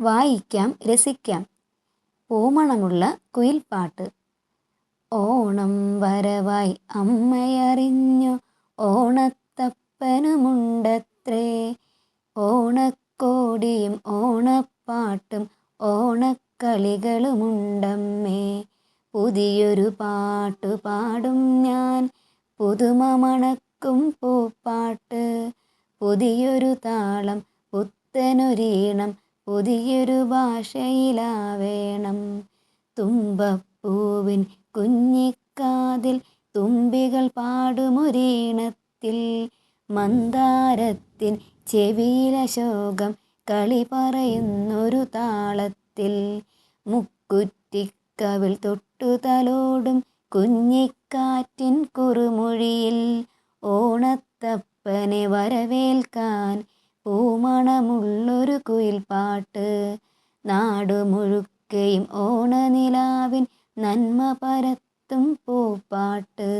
വായിക്കാം രസിക്കാം. പൂമണമുള്ള കുയിൽപ്പാട്ട്. ഓണം വരവായി അമ്മയറിഞ്ഞു ഓണത്തപ്പനുമുണ്ടത്രേ. ഓണക്കോടിയും ഓണപ്പാട്ടും ഓണക്കളികളുമുണ്ടമ്മേ. പുതിയൊരു പാട്ടു പാടും ഞാൻ പുതുമ മണക്കും പൂപ്പാട്ട്. പുതിയൊരു താളം പുത്തനൊരീണം പുതിയൊരു ഭാഷയിലാവേണം. തുമ്പപ്പൂവിൻ കുഞ്ഞിക്കാതിൽ തുമ്പികൾ പാടുമൊരീണത്തിൽ മന്ദാരത്തിൻ ചെവിയിലശോകം കളി പറയുന്നൊരു താളത്തിൽ. മുക്കുറ്റിക്കവിൽ തൊട്ടുതലോടും കുഞ്ഞിക്കാറ്റിൻ കുറുമൊഴിയിൽ. ഓണത്തപ്പനെ വരവേൽക്കാൻ പൂമണമുള്ളൊരു കുയിൽപ്പാട്ട് നാടുമുഴുക്കയും ഓണനിലാവിൻ നന്മ പരത്തും പൂപ്പാട്ട്.